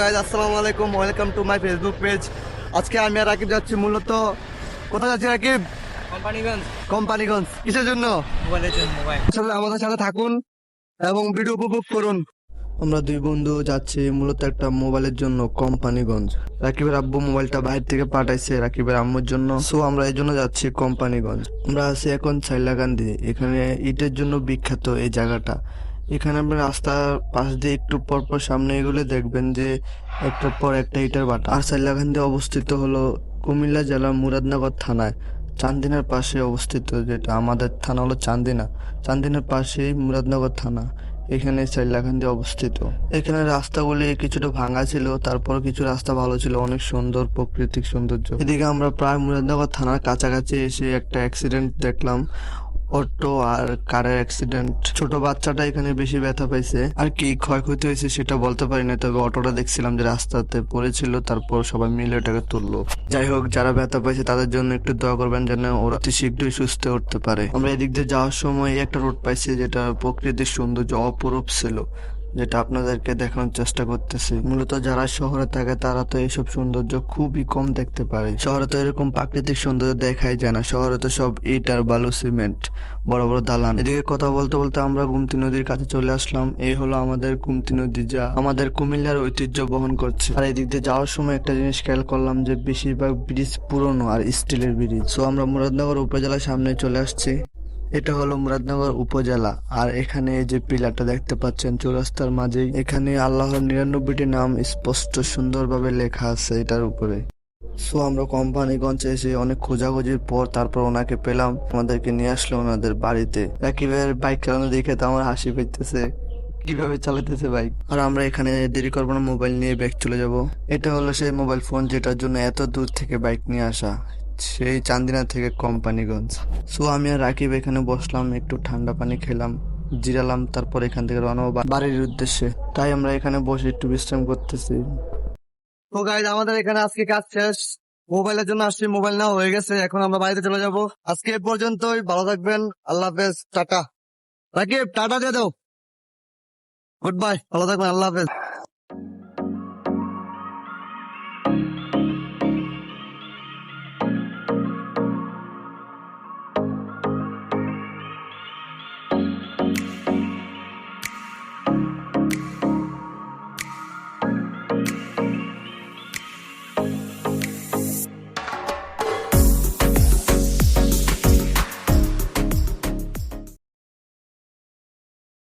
Guys আসসালামু আলাইকুম welcome to my Facebook page আজকে আমি আর রাকিব যাচ্ছি মূলত কোথায় যাচ্ছি রাকিব? কোম্পানিগঞ্জ। কোম্পানিগঞ্জ কিসের জন্য? আসলে আমাদের সাথে থাকুন এবং ভিডিও উপভোগ করুন। আমরা দুই বন্ধু যাচ্ছি মূলত একটা মোবাইলের জন্য কোম্পানিগঞ্জ। রাকিবের আব্বু মোবাইলটা বাইরে থেকে পাঠাইছে রাকিবের আম্মুর জন্য। সো আমরা এই জন্য যাচ্ছি কোম্পানিগঞ্জ। আমরা আছি এখন ছাইলাকান্দি এখানে ইটের জন্য বিখ্যাত এই জায়গাটা। এখানে আমরা রাস্তার পাশ দিয়ে একটু পর পর সামনে এগুলো দেখবেন যে একটার পর একটা ইটার বাটা। আর ছাইলাকান্দি অবস্থিত হলো কুমিল্লা জেলার মুরাদনগর থানায়, চান্দিনার পাশে অবস্থিত যেটা আমাদের থানা হলো চান্দিনা। চান্দিনার পাশেই মুরাদনগর থানা, এখানে চাইলাকান্দি অবস্থিত। এখানে রাস্তাগুলি কিছুটা ভাঙা ছিল, তারপর কিছু রাস্তা ভালো ছিল, অনেক সুন্দর প্রাকৃতিক সৌন্দর্য। এদিকে আমরা প্রায় মুরাদনগর থানার কাছাকাছি এসে একটা অ্যাক্সিডেন্ট দেখলাম। অটো আর কারের অ্যাক্সিডেন্ট ছোট বাচ্চাটা এখানে বেশি ব্যথা পাইছে। আর কি ক্ষয়ক্ষতি হয়েছে সেটা বলতে পারি না, তবে অটোটা দেখছিলাম যে রাস্তাতে পড়েছিল, তারপর সবাই মিলে ওটাকে তুললো। যাই হোক, যারা ব্যথা পাইছে তাদের জন্য একটু দোয়া করবেন যেন ওরা অতি শীঘ্রই সুস্থ উঠতে পারে। আমরা এদিক দিয়ে যাওয়ার সময় একটা রোড পাইছি যেটা প্রকৃতির সৌন্দর্য অপরূপ ছিল। যেটা আপনাদেরকে দেখানোর চেষ্টা করতেছি। মূলত যারা শহরে থাকে, তারা তো এইসব সৌন্দর্য খুবই কম দেখতে পারে। শহরে তো এরকম প্রাকৃতিক সৌন্দর্য দেখাই যায় না। শহরে তো সব ইট আর বালু, সিমেন্ট, বড় বড় দালান। এদিকে কথা বলতে বলতে আমরা গুমতি নদীর কাছে চলে আসলাম। এই হলো আমাদের গুমতি নদী যা আমাদের কুমিল্লার ঐতিহ্য বহন করছে। আর এদিক দিয়ে যাওয়ার সময় একটা জিনিস খেয়াল করলাম যে, বেশিরভাগ ব্রিজ পুরনো আর স্টিলের ব্রিজ। সো আমরা মুরাদনগর উপজেলার সামনে চলে আসছি। এটা হলো মুরাদনগর উপজেলা। আর এখানে এই যে পিলারটা দেখতে পাচ্ছেন চৌরাস্তার মাঝেই, এখানে আল্লাহর নিরানব্বইটি নাম স্পষ্ট সুন্দরভাবে লেখা আছে এটার উপরে। সো আমরা কোম্পানিগঞ্জে এসে অনেক খোঁজাখুঁজির পর তারপর ওনাকে পেলাম আমাদেরকে নিয়ে আসলো ওনাদের বাড়িতে। রাকিবের বাইক চালানো দেখে তো আমার হাসি পেতেছে কীভাবে চালাতেছে বাইক। আর আমরা এখানে দেরি করব না, মোবাইল নিয়ে ব্যাগ চলে যাব। এটা হলো সেই মোবাইল ফোন যেটার জন্য এত দূর থেকে বাইক নিয়ে আসা। সেই চান্দিনা থেকে কোম্পানিগঞ্জ। সো আমি আর রাকিব এখানে বসলাম, একটু ঠান্ডা পানি খেলাম, জিরালাম, তারপর এখান থেকে রওনা বাড়ির উদ্দেশ্যে। তাই আমরা এখানে বসে একটু বিশ্রাম করতেছি। তো গাইজ আমাদের এখানে আজকে কাজ শেষ। মোবাইলের জন্য আসছি মোবাইল নাও হয়ে গেছে, এখন আমরা বাড়িতে চলে যাব। আজকে এ পর্যন্তই, ভালো থাকবেন, আল্লাহ হাফেজ, টাটা। রাকিব, টাটা দিয়ে দাও। গুড বাই ভালো থাকবেন, আল্লাহ হাফেজ।